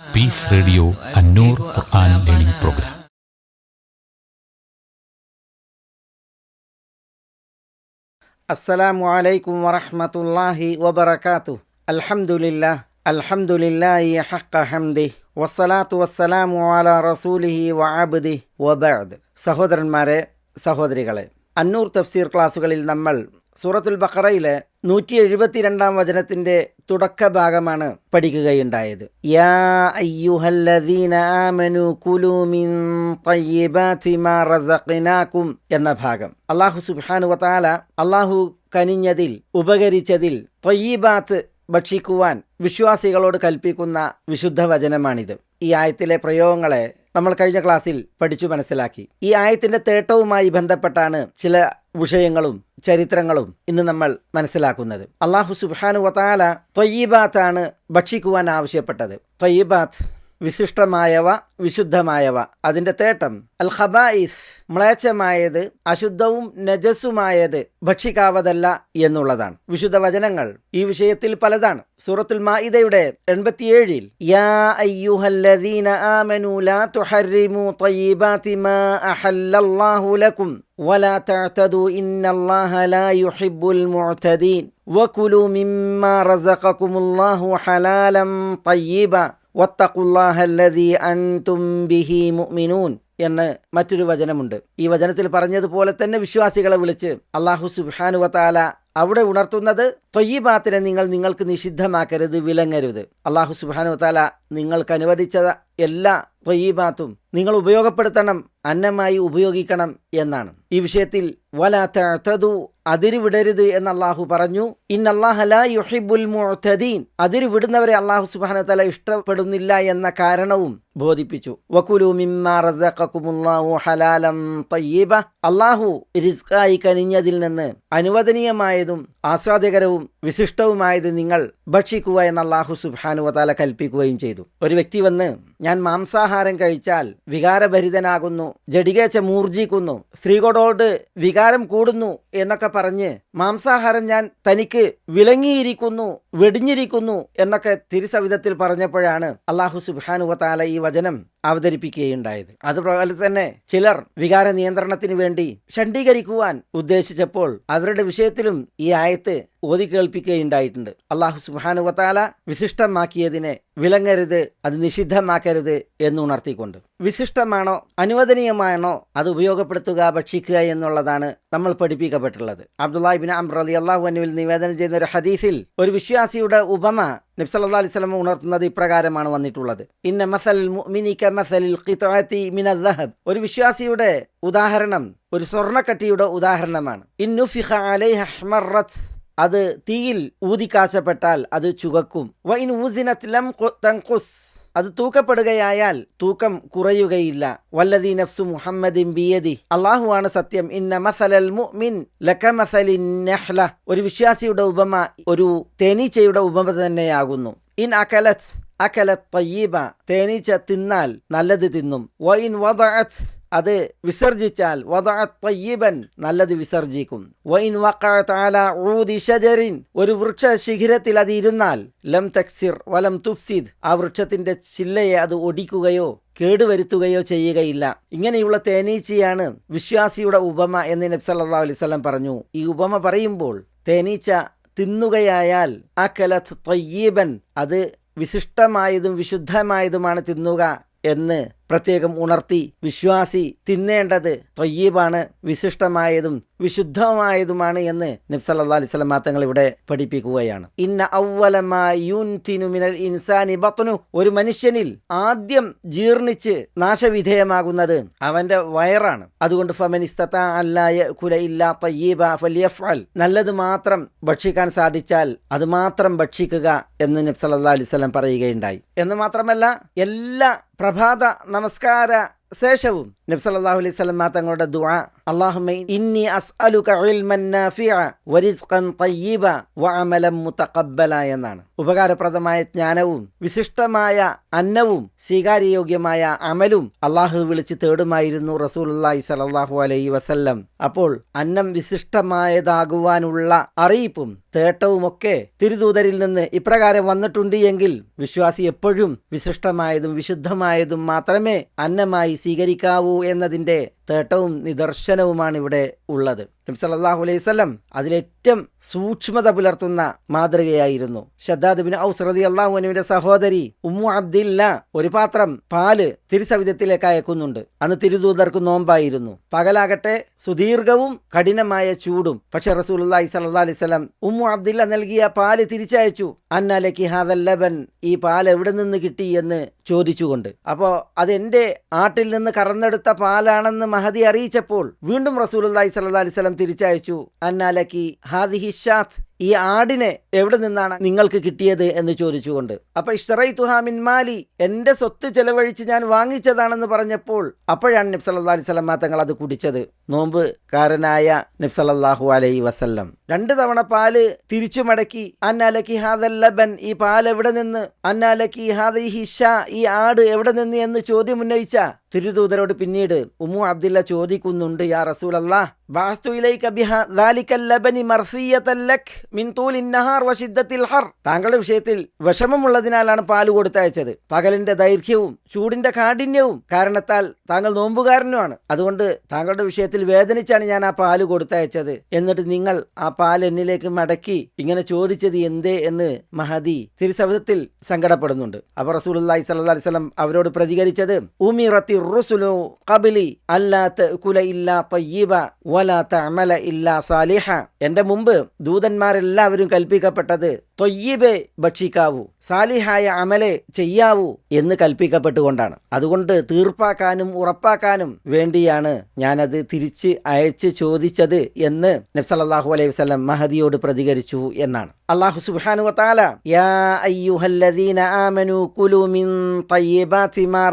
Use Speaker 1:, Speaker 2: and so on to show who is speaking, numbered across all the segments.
Speaker 1: Peace radio Annoor
Speaker 2: Quran learning programme അസ്സലാമു അലൈക്കും വറഹ്മത്തുള്ളാഹി വബറകാതു അൽഹംദുലില്ലാഹ് അൽഹംദുലില്ലാഹി ഹഖ ഹംദി വസ്സലാത്തു വസ്സലാമു അലാ റസൂലിഹി വഅബ്ദി വബഅദ് സഹോദരന്മാരെ സഹോദരികളെ അന്നൂർ തഫ്സീർ ക്ലാസ്സുകളിൽ നമ്മൾ സൂറത്തുൽ ബഖറയിലെ നൂറ്റി എഴുപത്തിരണ്ടാം വചനത്തിന്റെ തുടക്ക ഭാഗമാണ് പഠിക്കുകയുണ്ടായത്. യാ അയ്യുഹല്ലദീന കുലു മിൻ മാ എന്ന ഭാഗം. അള്ളാഹു സുബ്ഹാനു വതആല അള്ളാഹു കനിഞ്ഞതിൽ ഉപകരിച്ചതിൽ തൊയ്യീബാത്ത് ഭക്ഷിക്കുവാൻ വിശ്വാസികളോട് കൽപ്പിക്കുന്ന വിശുദ്ധ വചനമാണിത്. ഈ ആയത്തിലെ പ്രയോഗങ്ങളെ നമ്മൾ കഴിഞ്ഞ ക്ലാസ്സിൽ പഠിച്ചു മനസ്സിലാക്കി. ഈ ആയത്തിന്റെ തേട്ടവുമായി ബന്ധപ്പെട്ടാണ് ചില വിഷയങ്ങളും ചരിത്രങ്ങളും ഇന്ന് നമ്മൾ മനസ്സിലാക്കുന്നത്. അള്ളാഹു സുബാനു വതാല ത്വയ്യബാത്താണ് ഭക്ഷിക്കുവാൻ ആവശ്യപ്പെട്ടത്. ത്വയ്യീബാത്ത് വിശിഷ്ടമായവ വിശുദ്ധമായവ അതിൻ്റെ തേട്ടം അൽ ഖബായിസ് മ്ലേച്ഛമായത് അശുദ്ധവും നജസ്സുമായത് ഭക്ഷിക്കാവതല്ല എന്നുള്ളതാണ് വിശുദ്ധ വചനങ്ങൾ ഈ വിഷയത്തിൽ പലതാണ് സൂറത്തുൽ മാഇദയുടെ എൺപത്തിയേഴിൽ യാ അയ്യുഹല്ലദീന ആമനു ലാ തുഹർരിമു തയ്യിബാതി മാ അഹല്ലല്ലാഹു ലക്കും ولا تعتدوا إن الله لا يحب المعتدين وكلوا مما رزقكم الله حلالا طيبا വത്തഖുല്ലാഹല്ലദീ അൻതും ബിഹി മുഅ്മിനൂൻ എന്ന് മറ്റൊരു വചനമുണ്ട്. ഈ വചനത്തിൽ പറഞ്ഞതുപോലെ തന്നെ വിശ്വാസികളെ വിളിച്ച് അള്ളാഹു സുബ്ഹാനു വതാല അവിടെ ഉണർത്തുന്നത് തൊയ്യബാത്തിനെ നിങ്ങൾ നിങ്ങൾക്ക് നിഷിദ്ധമാക്കരുത് വിലങ്ങരുത്. അള്ളാഹു സുബ്ഹാനു വതാല നിങ്ങൾക്ക് അനുവദിച്ച എല്ലാ തൊയ്യബാത്തും നിങ്ങൾ ഉപയോഗപ്പെടുത്തണം അന്നമായി ഉപയോഗിക്കണം എന്നാണ്. ഈ വിഷയത്തിൽ വലാത്തതു അതിരുവിടരുത് എന്ന് അള്ളാഹു പറഞ്ഞു. മുഅ്തദീൻ. അതിരുവിടുന്നവരെ അള്ളാഹു സുബാന തല ഇഷ്ടപ്പെടുന്നില്ല എന്ന കാരണവും ബോധിപ്പിച്ചു. അള്ളാഹു റിസ്കായി കനിഞ്ഞതിൽ നിന്ന് അനുവദനീയമായതും ആസ്വാദ്യകരവും വിശിഷ്ടവുമായത് നിങ്ങൾ ഭക്ഷിക്കുക എന്ന് അള്ളാഹു സുബാനുവതാല കൽപ്പിക്കുകയും ചെയ്തു. ഒരു വ്യക്തി വന്ന് ഞാൻ മാംസാഹാരം കഴിച്ചാൽ വികാരഭരിതനാകുന്നു ജഡികേച്ച മൂർജിക്കുന്നു സ്ത്രീകളോട് വികാരം കൂടുന്നു എന്നൊക്കെ പറഞ്ഞ് മാംസാഹാരം ഞാൻ തനിക്ക് വിളങ്ങിയിരിക്കുന്നു വെടിഞ്ഞിരിക്കുന്നു എന്നൊക്കെ തിരുസവിധത്തിൽ പറഞ്ഞപ്പോഴാണ് അള്ളാഹു സുബാനുവത്താല ഈ വചനം അവതരിപ്പിക്കുകയുണ്ടായത്. അതുപോലെ തന്നെ ചിലർ വികാര നിയന്ത്രണത്തിന് വേണ്ടി ഷണ്ഡീകരിക്കുവാൻ ഉദ്ദേശിച്ചപ്പോൾ അവരുടെ വിഷയത്തിലും ഈ ആയത്ത് ഓതി കേൾപ്പിക്കുകയുണ്ടായിട്ടുണ്ട്. അള്ളാഹു സുബാനുവത്താല വിശിഷ്ടമാക്കിയതിനെ വിലങ്ങരുത് അത് നിഷിദ്ധമാക്കരുത് എന്നുണർത്തിക്കൊണ്ട് വിശിഷ്ടമാണോ അനുവദനീയമാണോ അത് ഉപയോഗപ്പെടുത്തുക ഭക്ഷിക്കുക എന്നുള്ളതാണ് നമ്മൾ പഠിപ്പിക്കപ്പെട്ടുള്ളത്. അബ്ദുല്ലാഹിബിൻ അംർ അലി അള്ളാഹു നിവേദനം ചെയ്യുന്ന ഒരു ഹദീസിൽ ഒരു വിശ്വാസിയുടെ ഉപമ നബ്സല്ലാ അലൈഹി സ്വലം ഉണർത്തുന്നത് ഇപ്രകാരമാണ് വന്നിട്ടുള്ളത്. ഇന്ന മസൽ ഒരു വിശ്വാസിയുടെ ഉദാഹരണം ഒരു സ്വർണക്കട്ടിയുടെ ഉദാഹരണമാണ്. ഇന്നുഫിഖ അലൈഹ ഹ്മറത്ത്. അത് തീയിൽ ഊതിക്കാച്ചപ്പെട്ടാൽ അത് ചുകക്കും വ ഇൻ ഊസിനത് ലം അത് തൂക്കപ്പെടുകയായാൽ തൂക്കം കുറയുകയില്ല. വല്ലദീ നഫ്സു മുഹമ്മദിൻ ബിയദി. അള്ളാഹുവാണ് സത്യം. ഇന്ന മസലൽ മുഅ്മിൻ ലക മസലിൻ നഹ്ല. ഒരു വിശ്വാസിയുടെ ഉപമ ഒരു തേനീച്ചയുടെ ഉപമ തന്നെയാകുന്നു. ഇൻ അകലത്ത് അകലത്ത് തയ്യീബ തേനീച്ച തിന്നാൽ നല്ലത് തിന്നും. വൈൻ വദഅത്ത് അത് വിസർജിച്ചാൽ തയ്യബൻ നല്ലത് വിസർജിക്കും. വൈൻ ഷജരിൻ ഒരു വൃക്ഷ ശിഖിരത്തിൽ അത് ഇരുന്നാൽ ലം തക്സിർ വലം തുഫ്സിദ് ആ വൃക്ഷത്തിന്റെ ചില്ലയെ അത് ഒടിക്കുകയോ കേടുവരുത്തുകയോ ചെയ്യുകയില്ല. ഇങ്ങനെയുള്ള തേനീച്ചയാണ് വിശ്വാസിയുടെ ഉപമ എന്ന് നബ്സല്ലാ അലൈവല്ലം പറഞ്ഞു. ഈ ഉപമ പറയുമ്പോൾ തേനീച്ച തിന്നുകയായാൽ അക്കലത്ത് തൊയ്യീബൻ അത് വിശിഷ്ടമായതും വിശുദ്ധമായതുമാണ് തിന്നുക എന്ന് പ്രത്യേകം ഉണർത്തി വിശ്വാസി തിന്നേണ്ടത് തൊയ്യീബാണ് വിശിഷ്ടമായതും വിശുദ്ധമായതുമാണ് എന്ന് നബ്സല്ലാ അലൈഹി സ്വലം തങ്ങൾ ഇവിടെ പഠിപ്പിക്കുകയാണ്. ഇന്ന ഔവലമായുൻതിനുമിനൽ ഇൻസാനി ബത്നു. ഒരു മനുഷ്യനിൽ ആദ്യം ജീർണിച്ച് നാശവിധേയമാകുന്നത് അവന്റെ വയറാണ്. അതുകൊണ്ട് ഇല്ലാ നല്ലത് മാത്രം ഭക്ഷിക്കാൻ സാധിച്ചാൽ അത് മാത്രം ഭക്ഷിക്കുക എന്ന് നബ്സല്ലാ അലൈഹി സ്വലം പറയുകയുണ്ടായി. എന്ന് മാത്രമല്ല എല്ലാ പ്രഭാത നമസ്കാര ശേഷവും നബ്സല്ലാഹു അലൈഹി സ്വലമ തങ്ങളുടെ ദുആ ഇന്നി അസ്അലുക ഇൽമൻ നാഫിഅ വരിസ്ഖൻ തയ്യിബ വഅമലൻ മുതഖബ്ബല എന്നാണ്. ഉപകാരപ്രദമായ ജ്ഞാനവും വിശിഷ്ടമായ അന്നവും സ്വീകാര്യയോഗ്യമായ അമലും അള്ളാഹു വിളിച്ച് തേടുമായിരുന്നു റസൂലുള്ളാഹി സ്വല്ലല്ലാഹു അലൈഹി വസല്ലം. അപ്പോൾ അന്നം വിശിഷ്ടമായതാകുവാനുള്ള അറിയിപ്പും തേട്ടവുമൊക്കെ തിരുദൂതരിൽ നിന്ന് ഇപ്രകാരം വന്നിട്ടുണ്ട് എങ്കിൽ വിശ്വാസി എപ്പോഴും വിശിഷ്ടമായതും വിശുദ്ധമായതും മാത്രമേ അന്നമായി സ്വീകരിക്കാവൂ എന്നതിന്റെ തേട്ടവും നിദർശനവുമാണ് ഇവിടെ ഉള്ളത്. നബി സല്ലാഹു അലൈഹി സ്വലം അതിലേറ്റവും സൂക്ഷ്മത പുലർത്തുന്ന മാതൃകയായിരുന്നു. ഷദ്ദാദ് ബിൻ ഔസ് റതി അള്ളാഹുനുവിന്റെ സഹോദരി ഉമ്മു അബ്ദില്ല ഒരു പാത്രം പാൽ തിരുസവിധത്തിലേക്ക് അയക്കുന്നുണ്ട്. അന്ന് തിരുദൂതർക്ക് നോമ്പായിരുന്നു. പകലാകട്ടെ സുദീർഘവും കഠിനമായ ചൂടും. പക്ഷെ റസൂൽ അള്ളാഹി സല്ലാ അലൈഹി സ്വലം ഉമ്മു അബ്ദില്ല നൽകിയ പാൽ തിരിച്ചയച്ചു. അന്നലക്കി ഹാദൽ ലബൻ ഈ പാൽ എവിടെ നിന്ന് കിട്ടി എന്ന് ചോദിച്ചുകൊണ്ട്. അപ്പോൾ അതെന്റെ ആട്ടിൽ നിന്ന് കറന്നെടുത്ത പാലാണെന്ന് മഹദി അറിയിച്ചപ്പോൾ വീണ്ടും റസൂലുള്ളാഹി സ്വല്ലല്ലാഹി അലൈഹി വസല്ലം തിരിച്ചയച്ചു. അന്നാലക്കി ഹാദിഹി ഷാത്ത്. ഈ ആടിനെ എവിടെ നിന്നാണ് നിങ്ങൾക്ക് കിട്ടിയത് എന്ന് ചോദിച്ചുകൊണ്ട്. അപ്പൊ ഇഷ്റൈ തുഹാമിൻ മാലി എന്റെ സ്വത്ത് ചെലവഴിച്ച് ഞാൻ വാങ്ങിച്ചതാണെന്ന് പറഞ്ഞപ്പോൾ അപ്പോഴാണ് നബ്സല്ലാ അലൈഹി സ്വലം തങ്ങൾ അത് കുടിച്ചത്. നോമ്പ് കാരനായ നബ്സല്ലാഹു അലൈഹി വസല്ലം. രണ്ട് തവണ പാൽ തിരിച്ചു മടക്കി അന്നാലക്കി ഹാദൽ ലബൻ ഈ പാൽ എവിടെ നിന്ന്? അന്നാലക്കി ഹാദി ഈ ആട് എവിടെ നിന്ന്? എന്ന് ചോദ്യം ഉന്നയിച്ച തിരുദൂതരോട് പിന്നീട് ഉമ്മു അബ്ദില്ല ചോദിക്കുന്നുണ്ട് യാ റസൂൽ അല്ലാഹ് താങ്കളുടെ വിഷയത്തിൽ വിഷമമുള്ളതിനാലാണ് പാൽ കൊടുത്തയച്ചത്. പകലിന്റെ ദൈർഘ്യവും ചൂടിന്റെ കാഠിന്യവും കാരണത്താൽ താങ്കൾ നോമ്പുകാരനുമാണ്. അതുകൊണ്ട് താങ്കളുടെ വിഷയത്തിൽ വേദനിച്ചാണ് ഞാൻ ആ പാൽ കൊടുത്തയച്ചത്. എന്നിട്ട് നിങ്ങൾ ആ പാൽ എന്നിലേക്ക് മടക്കി ഇങ്ങനെ ചോദിച്ചത് എന്തേ എന്ന് മഹദി തിരുസവിധത്തിൽ സങ്കടപ്പെടുന്നുണ്ട്. അപ്പൊ റസൂലി സല്ലി വസല്ലം അവരോട് പ്രതികരിച്ചത് ഉമിറത്തി റുസുലു കബിലി അല്ലാത്ത കുല ഇല്ലാ തയ്യബ വല തമല ഇല്ലാ സാലിഹ. എന്റെ മുമ്പ് ദൂതന്മാരെല്ലാവരും കൽപ്പിക്കപ്പെട്ടത് തൊയ്യബെ ഭക്ഷിക്കാവൂ സാലിഹായ അമലെ ചെയ്യാവൂ എന്ന് കൽപ്പിക്കപ്പെട്ടുകൊണ്ടാണ്. അതുകൊണ്ട് തീർപ്പാക്കാനും ഉറപ്പാക്കാനും വേണ്ടിയാണ് ഞാനത് തിരിച്ച് അയച്ച് ചോദിച്ചത് എന്ന് നബ്സലാഹു അലൈഹി വസ്ലം മഹദിയോട് പ്രതികരിച്ചു എന്നാണ്. അള്ളാഹു സുബ്ഹാനു വതആല യാ അയ്യുഹല്ലദീന കുലു മിൻ മാ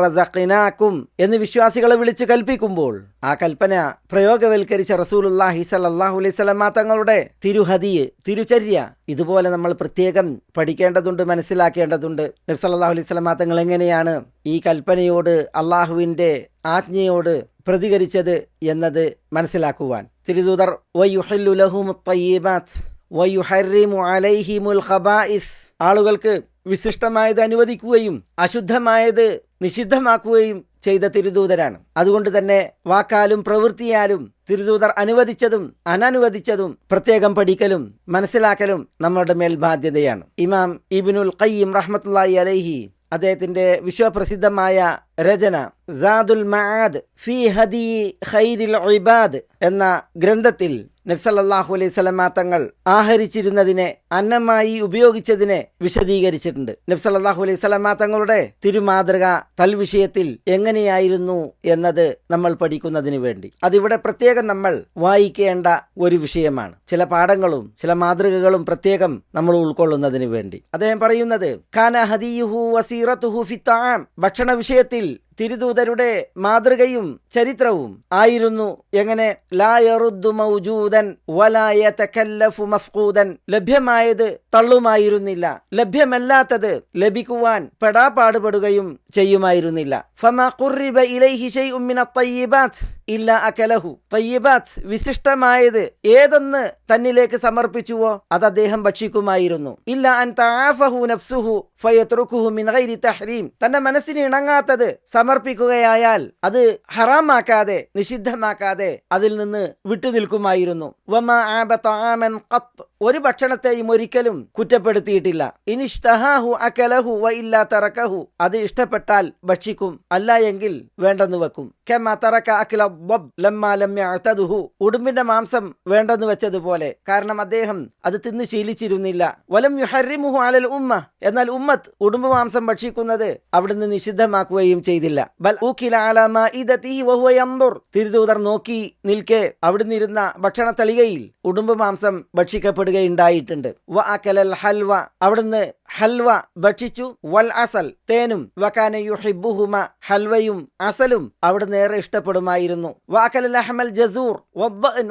Speaker 2: എന്ന് വിശ്വാസികളെ വിളിച്ച് കൽപ്പിക്കുമ്പോൾ ആ കൽപ്പന പ്രയോഗവൽക്കരിച്ച റസൂലുള്ളാഹി സലല്ലാഹു അലൈഹി വസല്ലം തങ്ങളുടെ തിരുഹതി തിരുചര്യ ഇതുപോലെ നമ്മൾ പ്രത്യേകം പഠിക്കേണ്ടതുണ്ട് മനസ്സിലാക്കേണ്ടതുണ്ട്. നബി സല്ലല്ലാഹു അലൈഹി വസല്ലം തങ്ങൾ എങ്ങനെയാണ് ഈ കൽപ്പനയോട് അള്ളാഹുവിന്റെ ആജ്ഞയോട് പ്രതികരിച്ചത് എന്നത് മനസ്സിലാക്കുവാൻ. തിരുദൂതർ ആളുകൾക്ക് വിശിഷ്ടമായത് അനുവദിക്കുകയും അശുദ്ധമായത് നിഷിദ്ധമാക്കുകയും ചെയ്ത തിരുദൂതരാണ്. അതുകൊണ്ട് തന്നെ വാക്കാലും പ്രവൃത്തിയാലും തിരുദൂതർ അനുവദിച്ചതും അനനുവദിച്ചതും പ്രത്യേകം പഠിക്കലും മനസ്സിലാക്കലും നമ്മളുടെ മേൽ ബാധ്യതയാണ്. ഇമാം ഇബിനുൽ ഖയ്യിം റഹ്മത്തുള്ളാഹി അലൈഹി അദ്ദേഹത്തിന്റെ വിശ്വപ്രസിദ്ധമായ രചന സാദുൽ മആദ് ഫി ഹദി ഖൈരിൽ ഇബാദ് എന്ന ഗ്രന്ഥത്തിൽ നബ്സല്ലാഹു അലൈഹി തങ്ങൾ ആഹരിച്ചിരുന്നതിനെ അന്നമായി ഉപയോഗിച്ചതിനെ വിശദീകരിച്ചിട്ടുണ്ട്. നബ്സല്ലാഹു അലൈഹി സ്വലമ തങ്ങളുടെ തിരുമാതൃക തൽവിഷയത്തിൽ എങ്ങനെയായിരുന്നു എന്നത് നമ്മൾ പഠിക്കുന്നതിന് വേണ്ടി. അതിവിടെ പ്രത്യേകം നമ്മൾ വായിക്കേണ്ട ഒരു വിഷയമാണ്. ചില പാഠങ്ങളും ചില മാതൃകകളും പ്രത്യേകം നമ്മൾ ഉൾക്കൊള്ളുന്നതിന് വേണ്ടി. അദ്ദേഹം പറയുന്നത് ഖാന ഹദിയുഹു ഫിത്താം ഭക്ഷണ വിഷയത്തിൽ തിരുദൂതരുടെ മാതൃകയും ചരിത്രവും ആയിരുന്നു. എങ്ങനെ? ലായറുദ്ദു മൗജൂദൻ വലായ തക്കല്ലഫു മഫ്കൂദൻ ലഭ്യമായത് തള്ളുമായിരുന്നില്ല. ലഭ്യമല്ലാത്തത് ലഭിക്കുവാൻ പെടാപാടുപെടുകയും ചെയ്യുമായിരുന്നില്ല. ഇലൈഹി ഇല്ല അകലഹു. വിശിഷ്ടമായത് ഏതൊന്ന് തന്നിലേക്ക് സമർപ്പിച്ചുവോ അത് അദ്ദേഹം ഭക്ഷിക്കുമായിരുന്നു. ഇല്ല അൻ തആഫഹു നഫ്സുഹു മിൻ ഗൈരി തഹ്രീം. തന്റെ മനസ്സിന് ഇണങ്ങാത്തത് സമർപ്പിക്കുകയായാൽ അത് ഹറാമാക്കാതെ നിഷിദ്ധമാക്കാതെ അതിൽ നിന്ന് വിട്ടുനിൽക്കുമായിരുന്നു. വമ ആബ ആമൻ ഖത്ത്. ഒരു ഭക്ഷണത്തെയും ഒരിക്കലും കുറ്റപ്പെടുത്തിയിട്ടില്ല. ഇനിഷ്തഹാഹു അകലഹു വ ഇല്ലാ തറക്കഹു. അത് ഇഷ്ടപ്പെട്ടാൽ ഭക്ഷിക്കും. അല്ല എങ്കിൽ വേണ്ടെന്ന് വെക്കും. കെമ തറക്ക അഖില വബ് ലമ്മ ലമ്യഅതദുഹു ഉടുമ്പിന്റെ മാംസം വേണ്ടെന്ന് വെച്ചതുപോലെ. കാരണം അദ്ദേഹം അത് തിന്ന് ശീലിച്ചിരുന്നില്ല. വലം യുഹറിമുഹു അലൽ ഉമ്മ. എന്നാൽ ഉമ്മത്ത് ഉടുമ്പ് മാംസം ഭക്ഷിക്കുന്നത് അവിടുന്ന് നിഷിദ്ധമാക്കുകയും ചെയ്തില്ല. ബൽ ഊക്കില അലാ മാഇദതിഹി വഹുവ യൻദുർ തിരുദൂതർ നോക്കി നിൽക്കെ അവിടുന്ന് ഇരുന്ന ഭക്ഷണ തളികയിൽ ഉടുമ്പ് മാംസം ഭക്ഷിക്കപ്പെടുകയുണ്ടായിട്ടുണ്ട് വ അക്കലൽ ഹൽവ അവിടുന്ന് ഹൽവ ഭക്ഷിച്ചു വൽ അസൽ തേനും വക്കാന യുഹിബുഹുമ ഹൽവയും അസലും അവിടുന്ന് നേരെ ഇഷ്ടപ്പെടുമായിരുന്നു. വാക്കൽ അഹമൽ ജസൂർ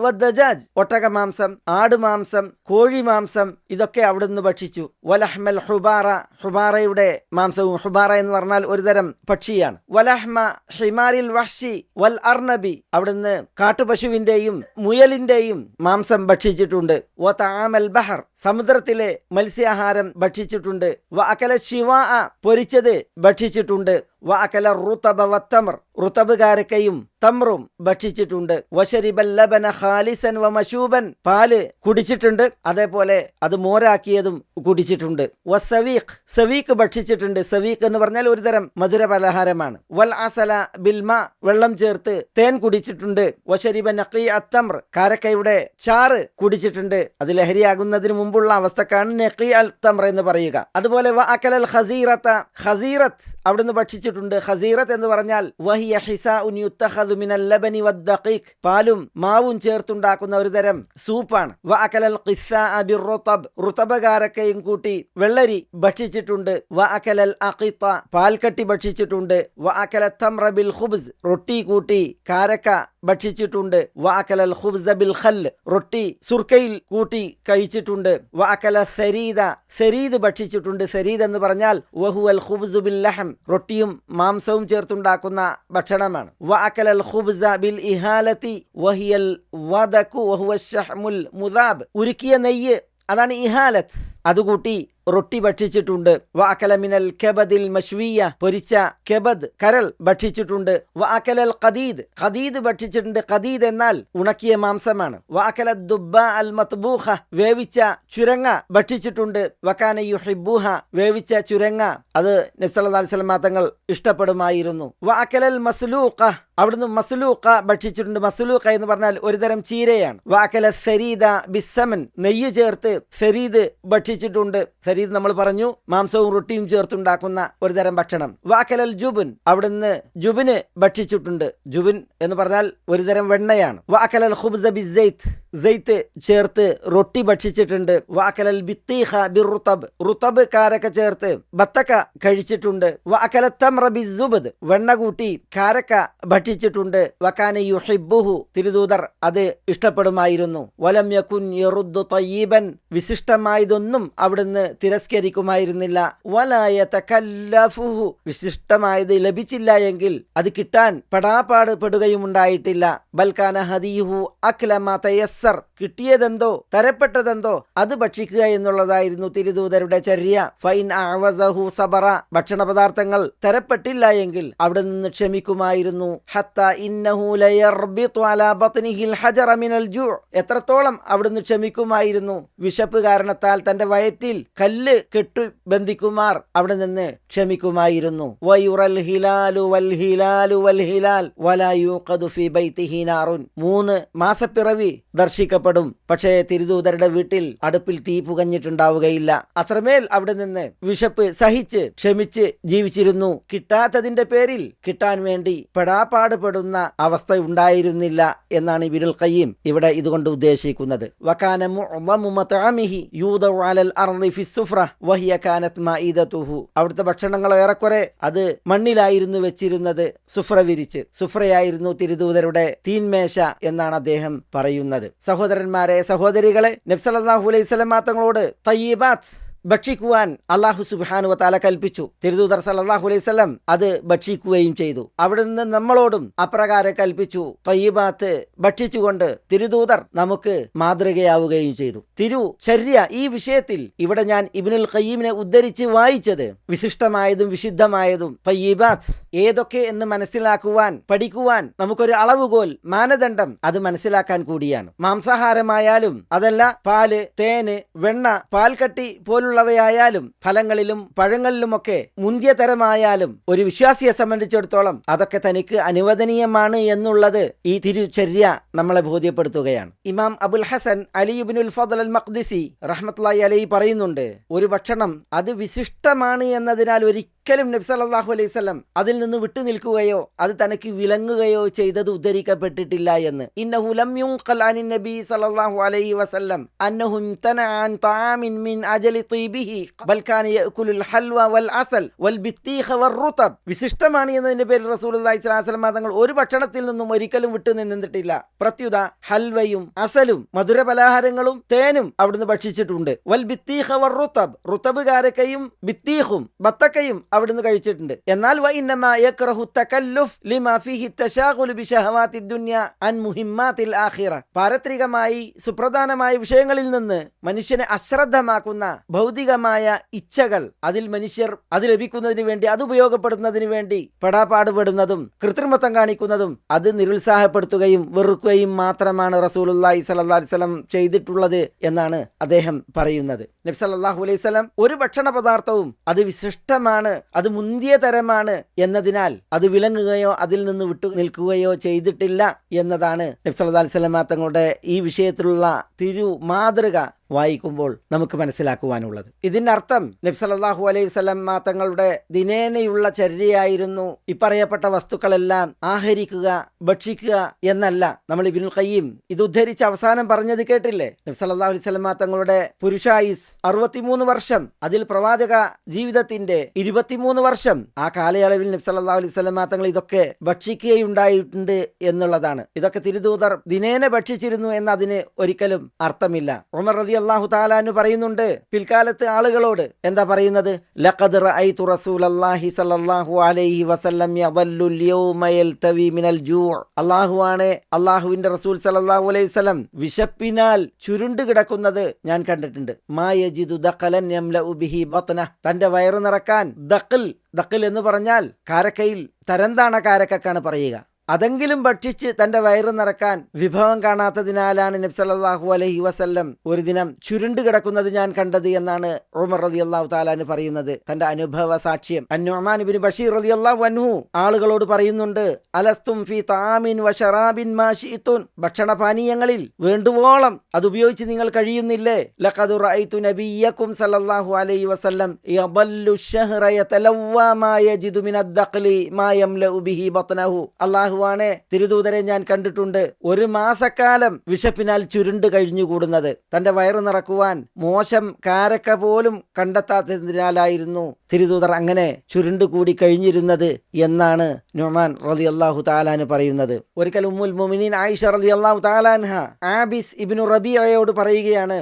Speaker 2: വദ്ദജാജ് ഒട്ടകമാംസം ആടുമാംസം കോഴിമാംസം ഇതൊക്കെ അവിടുന്ന് ഭക്ഷിച്ചു. വലഹ്മൽ ഹുബാറ ഹുബാറയുടെ മാംസവും ഹുബാറ എന്ന് പറഞ്ഞാൽ ഒരുതരം പക്ഷിയാണ്. വലഹ്മ ഹിമാരിൽ വഹ്ഷി വൽ അർണബി അവിടുന്ന് കാട്ടുപശുവിന്റെയും മുയലിന്റെയും മാംസം ഭക്ഷിച്ചിട്ടുണ്ട്. ബഹർ സമുദ്രത്തിലെ മത്സ്യാഹാരം ഭക്ഷിച്ചിട്ടുണ്ട്. വ അകല ശിവ പൊരിച്ചത് ഭക്ഷിച്ചിട്ടുണ്ട്. വ റുതബ വത്തമർ. റുതബുകാരക്കയും തമ്രും ഭക്ഷിച്ചിട്ടുണ്ട്. ലബന ഖാലിസൻ വ മശൂബൻ. പാൽ കുടിച്ചിട്ടുണ്ട്. അതേപോലെ അത് മോരാക്കിയതും കുടിച്ചിട്ടുണ്ട്. വ സവീഖ് സവീഖ് ഭക്ഷിച്ചിട്ടുണ്ട്. സവീഖ് എന്ന് പറഞ്ഞാൽ ഒരുതരം മധുര പലഹാരമാണ് വൽ അസല ബിൽമ വെള്ളം ചേർത്ത് തേൻ കുടിച്ചിട്ടുണ്ട്. വശരിബ നഖി അത്തമർ കാരക്കയുടെ ചാറ് കുടിച്ചിട്ടുണ്ട്. അത് ലഹരിയാകുന്നതിന് മുമ്പുള്ള അവസ്ഥക്കാണ് നഖി അൽ തമർ എന്ന് പറയുക. അതുപോലെ വ ഖസീറത്ത. ഖസീറത്ത് അവിടുന്ന് ഭക്ഷിച്ചിട്ടുണ്ട്. ഖസീറത്ത് എന്ന് പറഞ്ഞാൽ വഹിയ ഹിസ ഉൻ മിനൽ ലബനി വദ്ദഖീഖ് പാലും മാവും ചേർത്തുണ്ടാക്കുന്ന ഒരു തരം സൂപ്പാണ്. വ അക്കലൽ ഖിസ്സാ ബിർറുതബ് റുതബ്. റുതബകാരക്കയും കൂട്ടി വെള്ളരി ഭക്ഷിച്ചിട്ടുണ്ട്. വ അഖിത പാൽക്കട്ടി ഭക്ഷിച്ചിട്ടുണ്ട്. വ തമ്ര ബിൽ ഖുബ്സ്. റൊട്ടി കൂട്ടി കാരക്ക ഭക്ഷിച്ചിട്ടുണ്ട്. വാക്കലൽ അക്കലൽ ഖുബ്സ ബിൽ ഖൽ റൊട്ടി സുർക്കയിൽ കൂട്ടി കഴിച്ചിട്ടുണ്ട്. വാക്കല സരീദ സരീദ് ഭക്ഷിച്ചിട്ടുണ്ട്. സരീദ് എന്ന് പറഞ്ഞാൽ വഹുവൽ ഖുബ്സു ബിൽ ലഹം റൊട്ടിയും മാംസവും ചേർത്തുണ്ടാക്കുന്ന ഭക്ഷണമാണ്. വാക്കലൽ ഖുബ്സ ബിൽ ഇഹാലത്തി വഹിയൽ വദകു വഹുവ ഷഹ്മുൽ മുദാബ് ഉരുക്കിയ നെയ്യ് അതാണ് ഇഹാലത്ത്. അതുകൂട്ടി റൊട്ടി ഭക്ഷിച്ചിട്ടുണ്ട്. വ അക്കലമിനൽ കെബദിൽ മഷ്വിയ പൊരിച്ച കെബദ് കരൾ ഭക്ഷിച്ചിട്ടുണ്ട്. വ അക്കലൽ ഖദീദ് ഖദീദ് ഭക്ഷിച്ചിട്ടുണ്ട്. ഖദീദ് എന്നാൽ ഉണക്കിയ മാംസമാണ്. വ അക്കല ദുബ്ബ അൽ മത്ബൂഹ വേവിച്ച ചുരങ്ങ ഭക്ഷിച്ചിട്ടുണ്ട്. വക്കാന യുഹിബൂഹ വേവിച്ച ചുരങ്ങ. അത് നബ്സല്ലാ സ്വലം തങ്ങൾ ഇഷ്ടപ്പെടുമായിരുന്നു. വ അക്കലൽ മസ്ലൂഖ അവിടുന്ന് മസുലൂക്ക ഭക്ഷിച്ചിട്ടുണ്ട്. മസുലൂക്ക എന്ന് പറഞ്ഞാൽ ഒരുതരം ചീരയാണ്. വാക്കല സരീദ ബിസമൻ നെയ്യ് ചേർത്ത് സരീദ് ഭക്ഷിച്ചിട്ടുണ്ട്. സരീദ് നമ്മൾ പറഞ്ഞു മാംസവും റൊട്ടിയും ചേർത്തുണ്ടാക്കുന്ന ഒരുതരം ഭക്ഷണം. വാക്കലൽ ജുബുൻ അവിടുന്ന് ജുബിന് ഭക്ഷിച്ചിട്ടുണ്ട്. ജുബിൻ എന്ന് പറഞ്ഞാൽ ഒരുതരം വെണ്ണയാണ്. വാക്കലൽ ഖുബ്സ ബിസൈത്ത് സെയ്ത്ത് ചേർത്ത് റൊട്ടി ഭക്ഷിച്ചിട്ടുണ്ട്. വാക്കലൽ ബിത്തീഹ ബി റുത്തബ് റുത്തബ് കാരക്ക ചേർത്ത് ബത്തക്ക കഴിച്ചിട്ടുണ്ട്. വാക്കല തമ്ര ബിസുബദ് വെണ്ണ കൂട്ടി കാരക്ക ഭക്ഷിച്ചിട്ടുണ്ട് വക്കാന യുഹിബുഹു തിരുദൂതർ അത് ഇഷ്ടപ്പെടുമായിരുന്നു. വലം യകുൻ യറുദ്ദു തയ്യീബൻ. വിശിഷ്ടമായതൊന്നും അവിടുന്ന് തിരസ്കരിക്കുമായിരുന്നില്ല. വലായ തകല്ലഫുഹു വിശിഷ്ടമായത് ലഭിച്ചില്ല എങ്കിൽ അത് കിട്ടാൻ പെടാപ്പാട് പെടുകയുമുണ്ടായിട്ടില്ല ബൽക്കാന ഹദീഹു അഖ്ലമ തയസ്സർ. കിട്ടിയതെന്തോ തരപ്പെട്ടതെന്തോ അത് ഭക്ഷിക്കുക എന്നുള്ളതായിരുന്നു തിരുദൂതരുടെ ചര്യ. ഫൈൻ ആവസഹു സബറ. ഭക്ഷണ പദാർത്ഥങ്ങൾ തരപ്പെട്ടില്ല എങ്കിൽ അവിടെ നിന്ന് ക്ഷമിക്കുമായിരുന്നു. ഹത്ത മിനൽ ജൂ എത്രത്തോളം അവിടുന്ന് ക്ഷമിക്കുമായിരുന്നു? വിശപ്പ് കാരണത്താൽ തന്റെ വയറ്റിൽ കല്ല് കെട്ടു ബന്ധിക്കുമാർ അവിടെ നിന്ന് ക്ഷമിക്കുമായിരുന്നു. മൂന്ന് മാസപ്പിറവി ദർശിക്കപ്പെടും. പക്ഷേ തിരുദൂതരുടെ വീട്ടിൽ അടുപ്പിൽ തീ പുകഞ്ഞിട്ടുണ്ടാവുകയില്ല. അത്രമേൽ അവിടെ നിന്ന് വിശപ്പ് സഹിച്ച് ക്ഷമിച്ച് ജീവിച്ചിരുന്നു. കിട്ടാത്തതിന്റെ പേരിൽ കിട്ടാൻ വേണ്ടി പെടാപ്പാടുപെടുന്ന അവസ്ഥ ഉണ്ടായിരുന്നില്ല എന്നാണ് ഇബിനുൽ ഖയ്യിം ഇവിടെ ഇതുകൊണ്ട് ഉദ്ദേശിക്കുന്നത്. അവിടുത്തെ ഭക്ഷണങ്ങൾ ഏറെക്കുറെ അത് മണ്ണിലായിരുന്നു വെച്ചിരുന്നത് സുഫ്ര വിരിച്ച്. സുഫ്രയായിരുന്നു തിരുദൂതരുടെ തീന്മേശ എന്നാണ് അദ്ദേഹം പറയുന്നത്. സഹോദരന്മാരെ സഹോദരികളെ നബ്സലാഹു അലൈഹി സ്വലമാ തങ്ങളോട് തയ്യബാത്ത് ഭക്ഷിക്കുവാൻ അള്ളാഹു സുബാനു താല കൽപ്പിച്ചു. തിരുദൂതർ സല്ലാഹു അലൈഹി സ്വലം അത് ഭക്ഷിക്കുകയും ചെയ്തു. അവിടെ നിന്ന് നമ്മളോടും അപ്രകാരം കൽപ്പിച്ചു. തയ്യബാത്ത് ഭക്ഷിച്ചുകൊണ്ട് തിരുദൂതർ നമുക്ക് മാതൃകയാവുകയും ചെയ്തു. തിരു ശര്യ ഈ വിഷയത്തിൽ ഇവിടെ ഞാൻ ഇബിനുൽ ഖയ്യീമിനെ ഉദ്ധരിച്ച് വായിച്ചത് വിശിഷ്ടമായതും വിശുദ്ധമായതും തയ്യബാത്ത് ഏതൊക്കെ എന്ന് മനസ്സിലാക്കുവാൻ പഠിക്കുവാൻ നമുക്കൊരു അളവുകോൽ മാനദണ്ഡം അത് മനസ്സിലാക്കാൻ കൂടിയാണ്. മാംസാഹാരമായാലും അതല്ല പാൽ തേന് വെണ്ണ പാൽക്കട്ടി പോലുള്ളവയായാലും ഫലങ്ങളിലും പഴങ്ങളിലുമൊക്കെ മുന്തിയ തരമായാലും ഒരു വിശ്വാസിയെ സംബന്ധിച്ചിടത്തോളം അതൊക്കെ തനിക്ക് അനുവദനീയമാണ് എന്നുള്ളത് ഈ തിരുചര്യ നമ്മളെ ബോധ്യപ്പെടുത്തുകയാണ്. ഇമാം അബുൽ ഹസൻ അലിയുബിനുൽ ഫദൽ അൽ മഖ്ദിസി റഹ്മത്തുള്ളാഹി അലൈ പറയുന്നുണ്ട് ഒരു ഭക്ഷണം അത് വിശിഷ്ടമാണ് എന്നതിനാൽ ഒരിക്കലും ഒരിക്കലും നബി സല്ലല്ലാഹു അലൈഹി സ്വലം അതിൽ നിന്ന് വിട്ടു നിൽക്കുകയോ അത് തനിക്ക് വിളങ്ങുകയോ ചെയ്തത് ഉദ്ധരിക്കപ്പെട്ടിട്ടില്ല എന്ന്. നബി സല്ലല്ലാഹു അലൈഹി വസല്ലം തആമിൻ മിൻ അജലി ബൽ കാന ഹൽവ വൽ അസൽ വൽ വിശിഷ്ടമാണ് എന്നതിന്റെ പേരിൽ റസൂലുള്ളാഹി സ്വല്ലല്ലാഹു അലൈഹി വസല്ലം തങ്ങൾ ഒരു ഭക്ഷണത്തിൽ നിന്നും ഒരിക്കലും വിട്ടു നിന്നിട്ടില്ല. പ്രത്യുത ഹൽവയും അസലും മധുര പലഹാരങ്ങളും തേനും അവിടുന്ന് ഭക്ഷിച്ചിട്ടുണ്ട്. വൽ ബിത്തീഖ വർ റുതബ്. കാരക്കയും ബിത്തീഖും ബത്തക്കയും അവിടുന്ന് കഴിച്ചിട്ടുണ്ട്. എന്നാൽ പാരത്രികമായി സുപ്രധാനമായ വിഷയങ്ങളിൽ നിന്ന് മനുഷ്യനെ അശ്രദ്ധമാക്കുന്ന ഭൗതികമായ ഇച്ഛകൾ അതിൽ മനുഷ്യർ അത് ലഭിക്കുന്നതിന് വേണ്ടി അത് ഉപയോഗപ്പെടുത്തുന്നതിന് വേണ്ടി പെടാപ്പാടുപെടുന്നതും കൃത്രിമത്വം കാണിക്കുന്നതും അത് നിരുത്സാഹപ്പെടുത്തുകയും വെറുക്കുകയും മാത്രമാണ് അലൈഹി വസല്ലം ചെയ്തിട്ടുള്ളത് എന്നാണ് അദ്ദേഹം പറയുന്നത്. നബി സല്ലല്ലാഹു അലൈഹി വസല്ലം ഒരു ഭക്ഷണ പദാർത്ഥവും അത് വിശിഷ്ടമാണ് അത് മുന്തിയ തരമാണ് എന്നതിനാൽ അത് വിളങ്ങുകയോ അതിൽ നിന്ന് വിട്ടു നിൽക്കുകയോ ചെയ്തിട്ടില്ല എന്നതാണ് നബി സല്ലല്ലാഹു അലൈഹി തങ്ങളുടെ ഈ വിഷയത്തിലുള്ള തിരു മാതൃക വായിക്കുമ്പോൾ നമുക്ക് മനസ്സിലാക്കുവാനുള്ളത്. ഇതിന്റെ അർത്ഥം നബി സല്ലല്ലാഹു അലൈഹി വസല്ലം തങ്ങളുടെ ദിനേനയുള്ള ചര്യയായിരുന്നു ഇപ്പറയപ്പെട്ട വസ്തുക്കളെല്ലാം ആഹരിക്കുക ഭക്ഷിക്കുക എന്നല്ല. നമ്മൾ ഇബിനുൽ ഖയ്യിം ഇത് ഉദ്ധരിച്ച് അവസാനം പറഞ്ഞത് കേട്ടില്ലേ? നബി സല്ലല്ലാഹു അലൈഹി സ്വലം തങ്ങളുടെ പുരുഷായുസ് അറുപത്തിമൂന്ന് വർഷം അതിൽ പ്രവാചക ജീവിതത്തിന്റെ ഇരുപത്തിമൂന്ന് വർഷം. ആ കാലയളവിൽ നബി സല്ലല്ലാഹു അലൈഹി സ്വലം തങ്ങൾ ഇതൊക്കെ ഭക്ഷിക്കുകയുണ്ടായിട്ടുണ്ട് എന്നുള്ളതാണ്. ഇതൊക്കെ തിരുദൂതർ ദിനേന ഭക്ഷിച്ചിരുന്നു എന്നതിന് ഒരിക്കലും അർത്ഥമില്ല. ഉമർ റതി അള്ളാഹു താലാന്ന് പറയുന്നുണ്ട്. പിൽക്കാലത്ത് ആളുകളോട് എന്താ പറയുന്നത്? ലഖദ് റഅയ്തു അലൈഹി വസല്ലം യൽതവി മിനൽ അല്ലാഹുവിന്റെ റസൂൽ സല്ലല്ലാഹു അലൈഹി വസല്ലം വിശപ്പിനാൽ ചുരുണ്ട് കിടക്കുന്നത് ഞാൻ കണ്ടിട്ടുണ്ട്. മാ യജിദു ദഖലൻ യംലഉ ബിഹി ബത്ന തന്റെ വയറ് നിറക്കാൻ ദഖൽ ദഖൽ എന്ന് പറഞ്ഞാൽ കാരക്കയിൽ തരന്താണ കാരക്കാണ് പറയുക. അതെങ്കിലും ഭക്ഷിച്ച് തന്റെ വയറ് നിറക്കാൻ വിഭവം കാണാത്തതിനാലാണ് നബ്സല്ലാഹു അലഹി വസല്ലം ഒരു ദിനം ചുരുണ്ട് കിടക്കുന്നത് ഞാൻ കണ്ടത് എന്നാണ് ഉമർ റതി അള്ളാഹു താലാന് പറയുന്നത്. തന്റെ അനുഭവ സാക്ഷ്യം. അന്നുമാനിബിന് ബഷീർ റതി അള്ളാഹു അൻഹു ആളുകളോട് പറയുന്നുണ്ട് അലസ്തും ഫി താമിൻ വഷറാബിൻ മാഷിത്തുൻ ഭക്ഷണ പാനീയങ്ങളിൽ വേണ്ടുവോളം അത് ഉപയോഗിച്ച് നിങ്ങൾ കഴിയുന്നില്ലേ? ലഖദു റഅയ്തു നബിയക്കും സല്ലല്ലാഹു അലൈഹി വസല്ലം യബല്ലു ശഹ്റ യതലവ്വാ മാ യജിദു മിൻ അദ്ദഖ്ലി മാ ബിഹി ബത്നഹു. അല്ലാഹു അള്ളാഹുവാണ്. തിരുദൂതരെ ഞാൻ കണ്ടിട്ടുണ്ട്. ഒരു മാസക്കാലം വിശപ്പിനാൽ ചുരുണ്ട് കഴിഞ്ഞുകൂടുന്നത്. തന്റെ വയറു നിറക്കുവാൻ മോശം കാരക്ക പോലും കണ്ടെത്താത്തതിനാലായിരുന്നു തിരുദൂതർ അങ്ങനെ ചുരുണ്ട് കൂടി കഴിഞ്ഞിരുന്നത് എന്നാണ് നൊമാൻ റതി അള്ളാഹു താലാന് പറയുന്നത്. ഒരിക്കൽ ഉമ്മുൽ മൊമിനീൻ ആയിഷ റതി അള്ളാഹു താലാൻഹ ആബിസ് ഇബിനു റബിയയോട് പറയുകയാണ്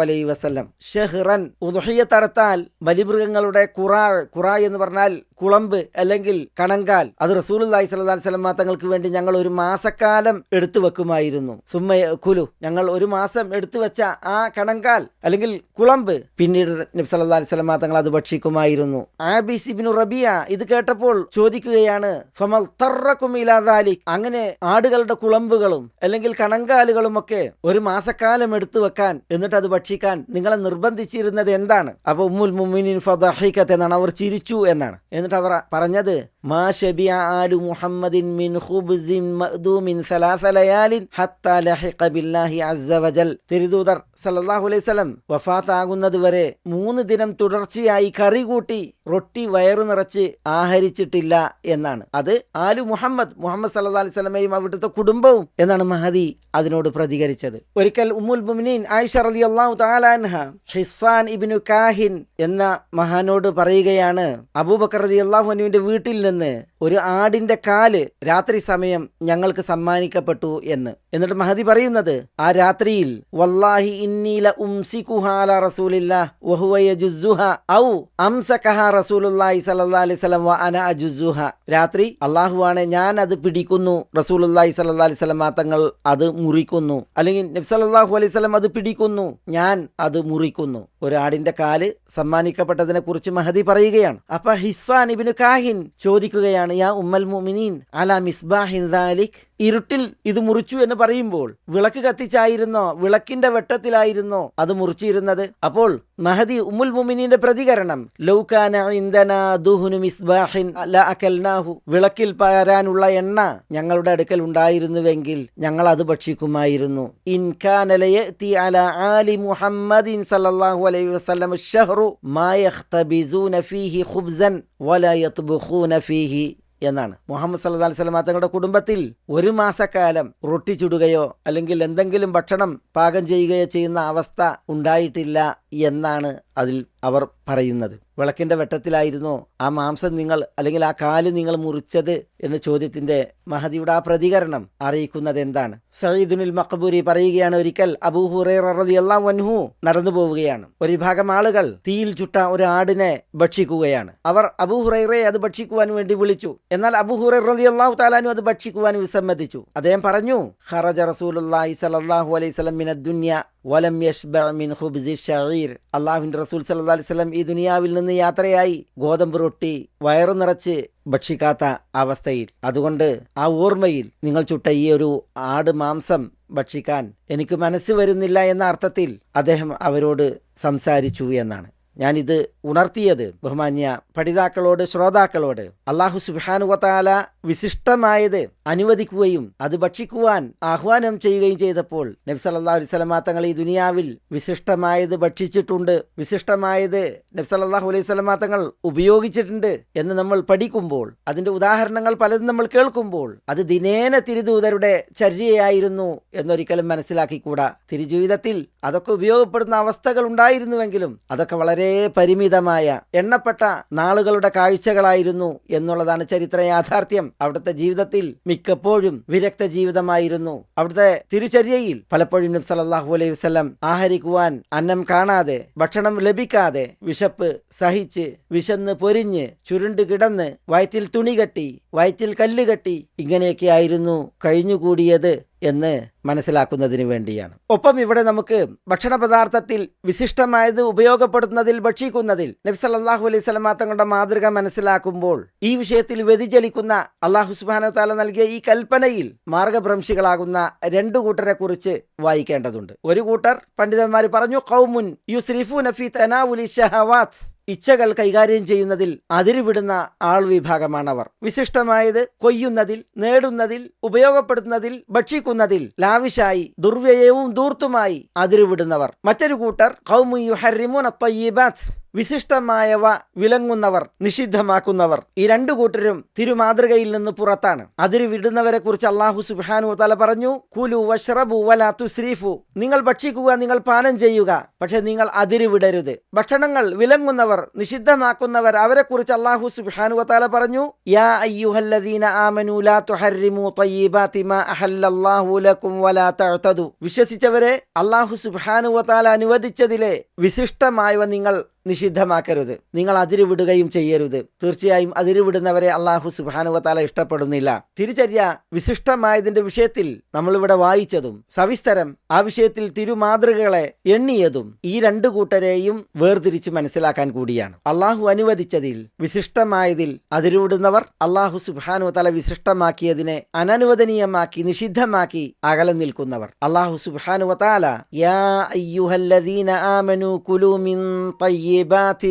Speaker 2: അലൈഹി വസല്ലം. ഷഹ്റൻ ഉദ്ഹിയത്ത് അറുത്താൽ ബലിമൃഗങ്ങളുടെ ഖുറാ ഖുറാ എന്ന് പറഞ്ഞാൽ കുളമ്പ് അല്ലെങ്കിൽ കണങ്കാൽ. അത് റസൂലി അലൈഹി വസല്ലം തങ്ങൾക്ക് വേണ്ടി ഞങ്ങൾ ഒരു മാസക്കാലം എടുത്തു വെക്കുമായിരുന്നു. സുമ്മ കുലു ഞങ്ങൾ ഒരു മാസം എടുത്തു വെച്ച ആ കണങ്കാൽ അല്ലെങ്കിൽ കുളമ്പ് പിന്നീട് നബി വസല്ലം തങ്ങൾ അത് ഭക്ഷിക്കുമായിരുന്നു. ആബിസ് ഇബ്നു റബിയ ഇത് കേട്ടപ്പോൾ ചോദിക്കുകയാണ് ഫമൽ തറക്കും ഇലാദാലി അങ്ങനെ ആടുകളുടെ കുളമ്പുകളും അല്ലെങ്കിൽ കണങ്കാലുകളും ഒക്കെ ഒരു മാസക്കാലം എടുത്തു വെക്കാൻ എന്നിട്ട് അത് ഭക്ഷിക്കാൻ നിങ്ങളെ നിർബന്ധിച്ചിരുന്നത് എന്താണ്? അപ്പൊ ഉമ്മുൽ മുമിനിൻ ഫദഹിക്കത്ത് എന്നാണ് അവർ ചിരിച്ചു എന്നാണ്. എന്നിട്ട് അവർ പറഞ്ഞത് മാ മുഹമ്മദിൻ മിൻ ഖുബ്സിൻ ലയാലിൻ ഹത്താ ബില്ലാഹി അസ്സ വജൽ. സല്ലല്ലാഹു അലൈഹി വഫാത്താകുന്നത് വരെ മൂന്ന് ദിനം തുടർച്ചയായി കറി കൂട്ടി റൊട്ടി വയറു നിറച്ച് ആഹരിച്ചിട്ടില്ല എന്നാണ്. അത് ആലു മുഹമ്മദ് മുഹമ്മദ് സല്ലല്ലാഹു അലൈഹി വസല്ലമയും അവിടുത്തെ കുടുംബവും എന്നാണ് മഹദി അതിനോട് പ്രതികരിച്ചത്. ഒരിക്കൽ ഉമ്മുൽ മുഅ്മിനീൻ ആയിഷ റളിയല്ലാഹു തആല ഹിസ്സാൻ ഇബ്നു കാഹിൻ എന്ന മഹാനോട് പറയുകയാണ് അബൂബക്കർ റളിയല്ലാഹു അൻഹുവിന്റെ വീട്ടിൽ നിന്ന് ഒരു ആടിന്റെ കാൽ രാത്രി സമയം ഞങ്ങൾക്ക് സമ്മാനിക്കപ്പെട്ടു എന്ന്. എന്നിട്ട് മഹദി പറയുന്നത് ആ രാത്രിയിൽ വല്ലാഹി ഔ സല്ലല്ലാഹി അലൈഹി രാത്രി അള്ളാഹുവാണ് ഞാൻ അത് പിടിക്കുന്നു റസൂലുള്ളാഹി സല്ലല്ലാഹി അലൈഹി തങ്ങൾ അത് മുറിക്കുന്നു. അല്ലെങ്കിൽ നബി സല്ലല്ലാഹു അലൈഹി വസല്ലം അത് പിടിക്കുന്നു ഞാൻ അത് മുറിക്കുന്നു. ഒരു ആടിന്റെ കാൽ സമ്മാനിക്കപ്പെട്ടതിനെ കുറിച്ച് മഹദി പറയുകയാണ്. അപ്പൊ ഹിസ്വാൻ ഇബിന് കാഹിൻ ചോദിക്കുകയാണ് പറയുകയാണ് യാ ഉമ്മൽ മുമിനീൻ അല മിസ്ബാഹിൻ ദാലിഖ് ഇരുട്ടിൽ ഇത് മുറിച്ചു എന്ന് പറയുമ്പോൾ വിളക്ക് കത്തിച്ചായിരുന്നോ വിളക്കിന്റെ വെട്ടത്തിലായിരുന്നോ അത് മുറിച്ചിരുന്നത്? അപ്പോൾ മഹദി ഉമ്മുൽ മുമിനിന്റെ പ്രതികരണം ലൗകാന ദുഹുനു മിസ്ബാഹിൻ അക്കൽനാഹു വിളക്കിൽ പകരാനുള്ള എണ്ണ ഞങ്ങളുടെ അടുക്കൽ ഉണ്ടായിരുന്നുവെങ്കിൽ ഞങ്ങൾ അത് ഭക്ഷിക്കുമായിരുന്നു. ഇൻഖാനലയെ അല ആലി മുഹമ്മദിൻ സല്ലല്ലാഹു അലൈഹി മാ യഖ്തബിസൂന ഫീഹി ഖുബ്സൻ വലാ ഫീഹി. എന്നാണ്. മുഹമ്മദ് സല്ലാ അലൈഹി വസല്ലം തങ്ങളുടെ കുടുംബത്തിൽ ഒരു മാസക്കാലം റൊട്ടി ചുടുകയോ അല്ലെങ്കിൽ എന്തെങ്കിലും ഭക്ഷണം പാകം ചെയ്യുകയോ ചെയ്യുന്ന അവസ്ഥ ഉണ്ടായിട്ടില്ല എന്നാണ് അതിൽ അവർ പറയുന്നത്. വിളക്കിന്റെ വെട്ടത്തിലായിരുന്നോ? ആ മാംസം നിങ്ങൾ അല്ലെങ്കിൽ ആ കാൽ നിങ്ങൾ മുറിച്ചത്? എന്ന ചോദ്യത്തിന്റെ മഹദിയുടെ ആ പ്രതികരണം അറിയിക്കുന്നത് എന്താണ്? സയ്യിദുനിൽ മഖബൂരി പറയുകയാണ് ഒരിക്കൽ അബൂ ഹുറൈറു വൻഹു നടന്നു പോവുകയാണ്. ഒരു വിഭാഗം ആളുകൾ തീയിൽ ചുട്ട ഒരു ആടിനെ ഭക്ഷിക്കുകയാണ്. അവർ അബൂ ഹുറൈറയെ അത് ഭക്ഷിക്കുവാൻ വേണ്ടി വിളിച്ചു. എന്നാൽ അബൂ ഹുറൈർ റളിയല്ലാഹു താലാനു അത് ഭക്ഷിക്കുവാൻ വിസമ്മതിച്ചു. അദ്ദേഹം പറഞ്ഞു ഖറജ റസൂലുള്ളാഹി സ്വല്ലല്ലാഹു അലൈഹി വസല്ലം മിനദ് ദുനിയ വലം യഷ്ബ മിൻ ഖുബ്സി ഷഈർ അള്ളാഹുവിന്റെ റസൂൽ സല്ലാ അലൈഹി വസല്ലം ഈ ദുനിയാവിൽ നിന്ന് യാത്രയായി. ഗോതമ്പ് റൊട്ടി വയറു നിറച്ച് ഭക്ഷിക്കാത്ത അവസ്ഥയിൽ. അതുകൊണ്ട് ആ ഓർമ്മയിൽ നിങ്ങൾ ചുട്ട ഈ ഒരു ആട് മാംസം ഭക്ഷിക്കാൻ എനിക്ക് മനസ്സ് വരുന്നില്ല എന്ന അർത്ഥത്തിൽ അദ്ദേഹം അവരോട് സംസാരിച്ചു എന്നാണ്. ഞാനിത് ഉണർത്തിയത് ബഹുമാന്യ പഠിതാക്കളോട് ശ്രോതാക്കളോട്. അള്ളാഹു സുബാനുവത്താല വിശിഷ്ടമായത് അനുവദിക്കുകയും അത് ഭക്ഷിക്കുവാൻ ആഹ്വാനം ചെയ്യുകയും ചെയ്തപ്പോൾ നബ്സ് അലൈഹി അലൈവലമാ തങ്ങൾ ഈ ദുനിയാവിൽ വിശിഷ്ടമായത് ഭക്ഷിച്ചിട്ടുണ്ട്. വിശിഷ്ടമായത് നബ്സ് അല്ലാഹു അലൈഹി സ്വലമാ തങ്ങൾ ഉപയോഗിച്ചിട്ടുണ്ട് എന്ന് നമ്മൾ പഠിക്കുമ്പോൾ അതിന്റെ ഉദാഹരണങ്ങൾ പലതും നമ്മൾ കേൾക്കുമ്പോൾ അത് ദിനേന തിരുദൂതരുടെ ചര്യയായിരുന്നു എന്നൊരിക്കലും മനസ്സിലാക്കിക്കൂടാ. തിരുജീവിതത്തിൽ അതൊക്കെ ഉപയോഗപ്പെടുന്ന അവസ്ഥകൾ ഉണ്ടായിരുന്നുവെങ്കിലും അതൊക്കെ വളരെ പരിമിതമായ എണ്ണപ്പെട്ട നാളുകളുടെ കാഴ്ചകളായിരുന്നു എന്നുള്ളതാണ് ചരിത്ര യാഥാർത്ഥ്യം. അവിടുത്തെ ജീവിതത്തിൽ മിക്കപ്പോഴും വിരക്ത ജീവിതമായിരുന്നു. അവിടുത്തെ തിരുചര്യയിൽ പലപ്പോഴും നബി സല്ലല്ലാഹു അലൈഹി വസ്ലം ആഹരിക്കുവാൻ അന്നം കാണാതെ ഭക്ഷണം ലഭിക്കാതെ വിശപ്പ് സഹിച്ച് വിശന്ന് പൊരിഞ്ഞ് ചുരുണ്ട് കിടന്ന് വയറ്റിൽ തുണി കെട്ടി വയറ്റിൽ കല്ല് കെട്ടി ഇങ്ങനെയൊക്കെയായിരുന്നു കഴിഞ്ഞുകൂടിയത്. എന്ന് മനസ്സിലാക്കുന്നതിന് വേണ്ടിയാണ്. ഒപ്പം ഇവിടെ നമുക്ക് ഭക്ഷണ പദാർത്ഥത്തിൽ വിശിഷ്ടമായത് ഉപയോഗപ്പെടുത്തുന്നതിൽ ഭക്ഷിക്കുന്നതിൽ നബി സല്ലല്ലാഹു അലൈഹി സ്വലമ തങ്ങളുടെ മാതൃക മനസ്സിലാക്കുമ്പോൾ ഈ വിഷയത്തിൽ വ്യതിചലിക്കുന്ന അള്ളാഹു താല നൽകിയ ഈ കൽപ്പനയിൽ മാർഗഭ്രംശികളാകുന്ന രണ്ടു കൂട്ടരെ കുറിച്ച് വായിക്കേണ്ടതുണ്ട്. ഒരു കൂട്ടർ പണ്ഡിതന്മാർ പറഞ്ഞു കൗമുൻ യു ശ്രീഫു നഫി തനാവുലി ഇച്ഛകൾ കൈകാര്യം ചെയ്യുന്നതിൽ അതിരുവിടുന്ന ആൾ വിഭാഗമാണവർ. വിശിഷ്ടമായത് കൊയ്യുന്നതിൽ നേടുന്നതിൽ ഉപയോഗപ്പെടുത്തുന്നതിൽ ഭക്ഷിക്കുന്നതിൽ ലാവിശായി ദുർവ്യയവും ദൂർത്തുമായി അതിരുവിടുന്നവർ. മറ്റൊരു കൂട്ടർ ത്വയ്യിബാത്ത് വിശിഷ്ടമായവ വിലങ്ങുന്നവർ നിഷിദ്ധമാക്കുന്നവർ. ഈ രണ്ടു കൂട്ടരും തിരുമാതൃകയിൽ നിന്ന് പുറത്താണ്. അതിര് വിടുന്നവരെ കുറിച്ച് അള്ളാഹു സുബാനു തല പറഞ്ഞു കുലു വഷ്റബു വലാത്തു ശ്രീഫു നിങ്ങൾ ഭക്ഷിക്കുക നിങ്ങൾ പാനം ചെയ്യുക പക്ഷെ നിങ്ങൾ അതിര് വിടരുത്. ഭക്ഷണങ്ങൾ വിലങ്ങുന്നവർ നിഷിദ്ധമാക്കുന്നവർ അവരെ കുറിച്ച് അള്ളാഹു സുബാനു തല പറഞ്ഞു യാ അയ്യുഹല്ലദീന ആമനു ലാ മാ അഹല്ലല്ലാഹു ലക്കും വലാ വിശ്വസിച്ചവരെ അള്ളാഹു സുബ്ഹാനഹു തആല അനുവദിച്ചതിലെ വിശിഷ്ടമായവ നിങ്ങൾ നിഷിദ്ധമാക്കരുത്. നിങ്ങൾ അതിരുവിടുകയും ചെയ്യരുത്. തീർച്ചയായും അതിരുവിടുന്നവരെ അള്ളാഹു സുബാനുവത്താല ഇഷ്ടപ്പെടുന്നില്ല. തിരിച്ചര്യ വിശിഷ്ടമായതിന്റെ വിഷയത്തിൽ നമ്മളിവിടെ വായിച്ചതും സവിസ്തരം ആ വിഷയത്തിൽ തിരുമാതൃകകളെ എണ്ണിയതും ഈ രണ്ടു കൂട്ടരെയും വേർതിരിച്ച് മനസ്സിലാക്കാൻ കൂടിയാണ്. അള്ളാഹു അനുവദിച്ചതിൽ വിശിഷ്ടമായതിൽ അതിരുവിടുന്നവർ അള്ളാഹു സുബാനുവത്താല വിശിഷ്ടമാക്കിയതിനെ അനനുവദനീയമാക്കി നിഷിദ്ധമാക്കി അകലം നിൽക്കുന്നവർ. അള്ളാഹു സുബാനുവത്താല യാ അയ്യുഹല്ലദീന കുലു മിൻ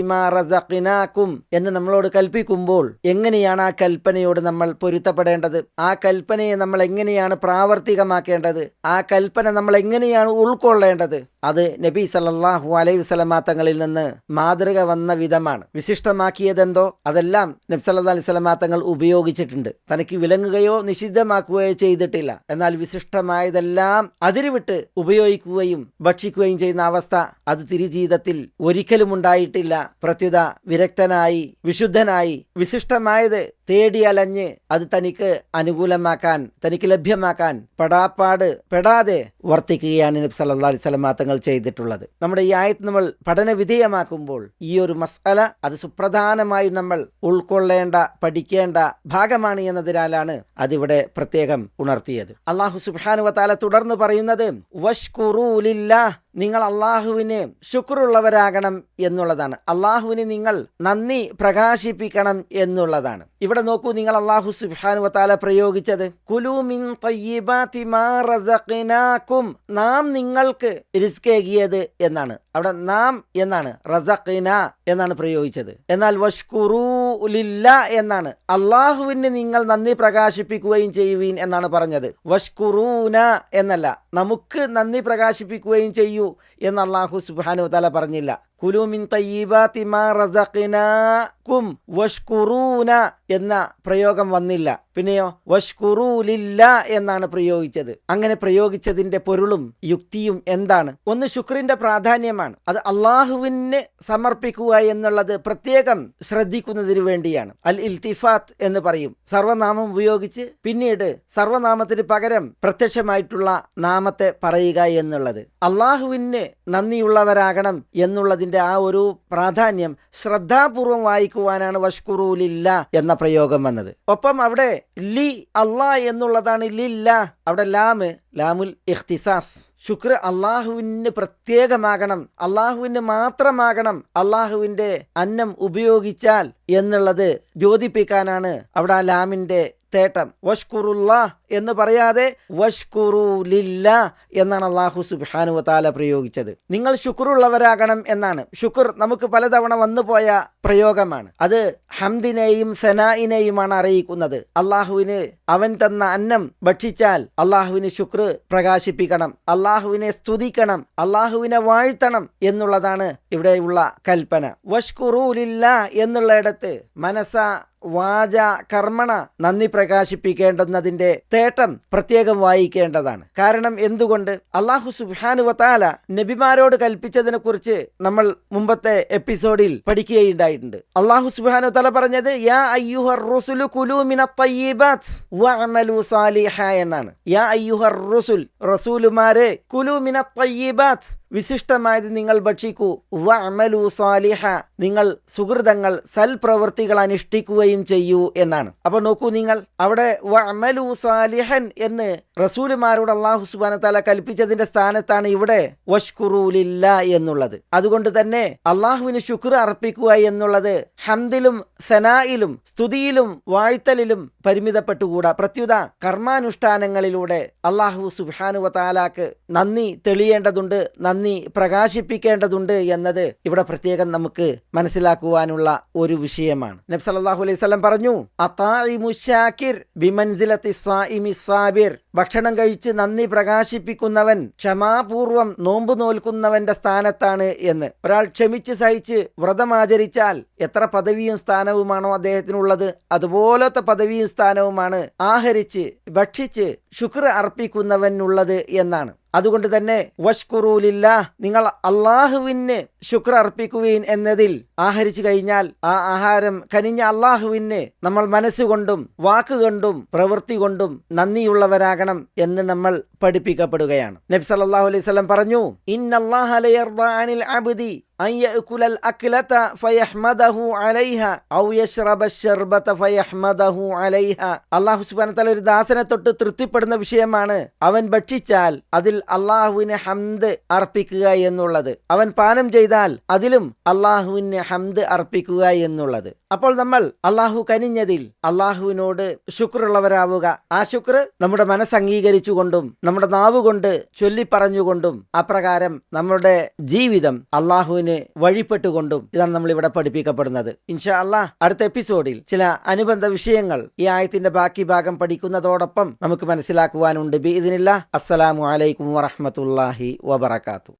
Speaker 2: മാ റസഖ്നാകും എന്ന് നമ്മളോട് കൽപ്പിക്കുമ്പോൾ എങ്ങനെയാണ് ആ കൽപ്പനയോട് നമ്മൾ പൊരുത്തപ്പെടേണ്ടത്? ആ കൽപ്പനയെ നമ്മൾ എങ്ങനെയാണ് പ്രാവർത്തികമാക്കേണ്ടത്? ആ കൽപ്പന നമ്മൾ എങ്ങനെയാണ് ഉൾക്കൊള്ളേണ്ടത്? അത് നബി സല്ലാഹു അലൈഹി വസല്ലമ തങ്ങളിൽ നിന്ന് മാതൃക വന്ന വിധമാണ്. വിശിഷ്ടമാക്കിയതെന്തോ? അതെല്ലാം നബി സല്ലല്ലാഹു അലൈഹി വസല്ലമ തങ്ങൾ ഉപയോഗിച്ചിട്ടുണ്ട്. തനിക്ക് വിലങ്ങുകയോ നിഷിദ്ധമാക്കുകയോ ചെയ്തിട്ടില്ല. എന്നാൽ വിശിഷ്ടമായതെല്ലാം അതിരുവിട്ട് ഉപയോഗിക്കുകയും ഭക്ഷിക്കുകയും ചെയ്യുന്ന അവസ്ഥ അത് തിരുജീവിതത്തിൽ ഒരിക്കലും ഉണ്ടായിട്ടില്ല. പ്രത്യുത വിരക്തനായി വിശുദ്ധനായി വിശിഷ്ടമായത് തേടി അലഞ്ഞ് അത് തനിക്ക് അനുകൂലമാക്കാൻ തനിക്ക് ലഭ്യമാക്കാൻ പെടാപ്പാട് പെടാതെ വർത്തിക്കുകയാണ് നബി സല്ലല്ലാഹു അലൈഹി വസല്ലമ തങ്ങൾ ചെയ്തിട്ടുള്ളത്. നമ്മുടെ ഈ ആയത്ത് നമ്മൾ പഠന വിധേയമാക്കുമ്പോൾ ഈ ഒരു മസ്അല അത് സുപ്രധാനമായി നമ്മൾ ഉൾക്കൊള്ളേണ്ട പഠിക്കേണ്ട ഭാഗമാണ് എന്നതിനാലാണ് അതിവിടെ പ്രത്യേകം ഉണർത്തിയത്. അള്ളാഹു സുബ്ഹാനഹു താല തുടർന്ന് പറയുന്നത് നിങ്ങൾ അള്ളാഹുവിന് ശുക്രുള്ളവരാകണം എന്നുള്ളതാണ്. അള്ളാഹുവിന് നിങ്ങൾ നന്ദി പ്രകാശിപ്പിക്കണം എന്നുള്ളതാണ്. ഇവിടെ നോക്കൂ നിങ്ങൾ അള്ളാഹു സുബ്ഹാനു വത്താല പ്രയോഗിച്ചത്. കുലു മിൻ തയ്യിബാതി മാ റസഖ്നാകും. നാം നിങ്ങൾക്ക് റിസ്കേകിയത് എന്നാണ്. അവിടെ നാം എന്നാണ്? റസഖിന എന്നാണ് പ്രയോഗിച്ചത്. എന്നാൽ വഷ്കുറൂലില്ല എന്നാണ്. അള്ളാഹുവിന് നിങ്ങൾ നന്ദി പ്രകാശിപ്പിക്കുകയും ചെയ്യുവീൻ എന്നാണ് പറഞ്ഞത്. വഷ്കുറൂന എന്നല്ല നമുക്ക് നന്ദി പ്രകാശിപ്പിക്കുകയും ചെയ്യൂ എന്ന് അള്ളാഹു സുബാനു തല പറഞ്ഞില്ല. കുലുമിൻ മിൻ തിമാ മാ റസഖ്നാകും വഷ്കുറൂന എന്ന പ്രയോഗം വന്നില്ല. പിന്നെയോ വഷ്കുറൂലില്ല എന്നാണ് പ്രയോഗിച്ചത്. അങ്ങനെ പ്രയോഗിച്ചതിന്റെ പൊരുളും യുക്തിയും എന്താണ്? ഒന്ന് ശുക്രിന്റെ പ്രാധാന്യമാണ്. അത് അള്ളാഹുവിന് സമർപ്പിക്കുക എന്നുള്ളത് പ്രത്യേകം ശ്രദ്ധിക്കുന്നതിന് വേണ്ടിയാണ്. അൽ ഇൽത്തിഫാത്ത് എന്ന് പറയും. സർവനാമം ഉപയോഗിച്ച് പിന്നീട് സർവനാമത്തിന് പകരം പ്രത്യക്ഷമായിട്ടുള്ള നാമത്തെ പറയുക എന്നുള്ളത്. അള്ളാഹുവിന് നന്ദിയുള്ളവരാകണം എന്നുള്ളതിന്റെ ആ ഒരു പ്രാധാന്യം ശ്രദ്ധാപൂർവം വായിക്കുവാനാണ് വഷ്കുറൂലില്ല എന്ന പ്രയോഗം വന്നത്. ഒപ്പം അവിടെ ലി അള്ളാ എന്നുള്ളതാണ് ലില്ല. അവിടെ ലാമ് ലാമുൽ ഇഖ്തിസാസ്. ശുക്ർ അള്ളാഹുവിന് പ്രത്യേകമാകണം. അള്ളാഹുവിന് മാത്രമാകണം അള്ളാഹുവിന്റെ അന്നം ഉപയോഗിച്ചാൽ എന്നുള്ളത് ദ്യോതിപ്പിക്കാനാണ് അവിടെ ആ ലാമിന്റെ തേട്ടം. വഷ്കുറുല്ല എന്ന് പറയാതെ വഷ്കുറുലില്ല എന്നാണ് അള്ളാഹു സുബാനു താല പ്രയോഗിച്ചത്. നിങ്ങൾ ശുക്രുള്ളവരാകണം എന്നാണ്. ശുക്ർ നമുക്ക് പലതവണ വന്നുപോയ പ്രയോഗമാണ്. അത് ഹംദിനെയും സനായിനെയുമാണ് അറിയിക്കുന്നത്. അള്ളാഹുവിന് അവൻ തന്ന അന്നം ഭക്ഷിച്ചാൽ അള്ളാഹുവിന് ശുക്ർ പ്രകാശിപ്പിക്കണം. അള്ളാഹുവിനെ സ്തുതിക്കണം. അള്ളാഹുവിനെ വാഴ്ത്തണം എന്നുള്ളതാണ് ഇവിടെയുള്ള കൽപ്പന. വഷ്കുറൂലില്ല എന്നുള്ളയിടത്ത് മനസ്സ വാച കർമ്മണ നന്ദി പ്രകാശിപ്പിക്കേണ്ടുന്നതിന്റെ തേട്ടം പ്രത്യേകം വായിക്കേണ്ടതാണ്. കാരണം എന്തുകൊണ്ട്? അള്ളാഹു സുബാനുവത്താല നബിമാരോട് കൽപ്പിച്ചതിനെ കുറിച്ച് നമ്മൾ മുമ്പത്തെ എപ്പിസോഡിൽ പഠിക്കുകയുണ്ടായിട്ടുണ്ട്. അള്ളാഹു സുബാനു തല പറഞ്ഞത് യാ അയ്യുഹർ കുലു വഅമലു എന്നാണ്. യാ അയ്യുഹർ റസൂലുമാരെ കുലു വിശിഷ്ടമായത് നിങ്ങൾ ഭക്ഷിക്കൂ. വഅമലു സാലിഹ. നിങ്ങൾ സുഹൃതങ്ങൾ സൽപ്രവൃത്തികൾ അനുഷ്ഠിക്കുകയും ചെയ്യൂ എന്നാണ്. അപ്പൊ നോക്കൂ നിങ്ങൾ അവിടെ വഅമലു സാലിഹൻ എന്ന് റസൂലുമാരോട് അള്ളാഹു സുബാന താല കൽപ്പിച്ചതിന്റെ സ്ഥാനത്താണ് ഇവിടെ വഷ്കുറൂലില്ല എന്നുള്ളത്. അതുകൊണ്ട് തന്നെ അള്ളാഹുവിന് ശുക്ർ അർപ്പിക്കുക എന്നുള്ളത് ഹംദിലും സനായിലും സ്തുതിയിലും വാഴ്ത്തലിലും പരിമിതപ്പെട്ടുകൂടാ. പ്രത്യുത കർമാനുഷ്ഠാനങ്ങളിലൂടെ അള്ളാഹു സുബാനുവ താലാക്ക് നന്ദി തെളിയേണ്ടതുണ്ട് നന്ദി പ്രകാശിപ്പിക്കേണ്ടതുണ്ട് എന്നത് ഇവിടെ പ്രത്യേകം നമുക്ക് മനസ്സിലാക്കുവാനുള്ള ഒരു വിഷയമാണ്. നബ് സല്ലല്ലാഹു അലൈഹി വസല്ലം പറഞ്ഞു സാബിർ. ഭക്ഷണം കഴിച്ച് നന്ദി പ്രകാശിപ്പിക്കുന്നവൻ ക്ഷമാപൂർവം നോമ്പ് നോൽക്കുന്നവന്റെ സ്ഥാനത്താണ് എന്ന്. ഒരാൾ ക്ഷമിച്ച് സഹിച്ച് വ്രതമാചരിച്ചാൽ എത്ര പദവിയും സ്ഥാനവുമാണോ അദ്ദേഹത്തിനുള്ളത്? അതുപോലത്തെ പദവിയും സ്ഥാനവുമാണ് ആഹരിച്ച് ഭക്ഷിച്ച് ശുക്ർ അർപ്പിക്കുന്നവനുള്ളത് എന്നാണ്. അതുകൊണ്ട് തന്നെ വഷ്കുറൂലില്ല നിങ്ങൾ അള്ളാഹുവിന് ശുക്ർ അർപ്പിക്കുവീൻ എന്നതിൽ ആഹരിച്ചു കഴിഞ്ഞാൽ ആ ആഹാരം കനിഞ്ഞ അള്ളാഹുവിന് നമ്മൾ മനസ്സുകൊണ്ടും വാക്കുകൊണ്ടും പ്രവൃത്തി കൊണ്ടും നന്ദിയുള്ളവരാകണം എന്ന് നമ്മൾ പഠിപ്പിക്കപ്പെടുകയാണ്. നബി സല്ലല്ലാഹു അലൈഹി വസല്ലം പറഞ്ഞു ഇന്നല്ലാഹ അബ്ദി أن يأكل الأكلة فيحمده عليها أو يشرب الشربة فيحمده عليها അള്ളാഹു സുബാന തല ഒരു ദാസനെ തൊട്ട് തൃപ്തിപ്പെടുന്ന വിഷയമാണ് അവൻ ഭക്ഷിച്ചാൽ അതിൽ അള്ളാഹുവിന് ഹംദ് അർപ്പിക്കുക എന്നുള്ളത് അവൻ പാനം ചെയ്താൽ അതിലും അള്ളാഹുവിന് ഹംദ് അർപ്പിക്കുക എന്നുള്ളത് അപ്പോൾ നമ്മൾ അള്ളാഹു കനിഞ്ഞതിൽ അള്ളാഹുവിനോട് ശുക്രുള്ളവരാവുക ആ ശുക്ർ നമ്മുടെ മനസ്സ് അംഗീകരിച്ചുകൊണ്ടും നമ്മുടെ നാവ് കൊണ്ട് ചൊല്ലിപ്പറഞ്ഞുകൊണ്ടും അപ്രകാരം നമ്മുടെ ജീവിതം അള്ളാഹുവിന് വഴിപ്പെട്ടുകൊണ്ടും ഇതാണ് നമ്മൾ ഇവിടെ പഠിപ്പിക്കപ്പെടുന്നത്. ഇൻഷാ അള്ളാഹ് അടുത്ത എപ്പിസോഡിൽ ചില അനുബന്ധ വിഷയങ്ങൾ ഈ ആയത്തിന്റെ ബാക്കി ഭാഗം പഠിക്കുന്നതോടൊപ്പം നമുക്ക് മനസ്സിലാക്കുവാനുണ്ട്. ബി ഇതിനില്ല അസ്സലാമു അലൈക്കും വറഹമത്തല്ലാഹി വബർക്കാത്തു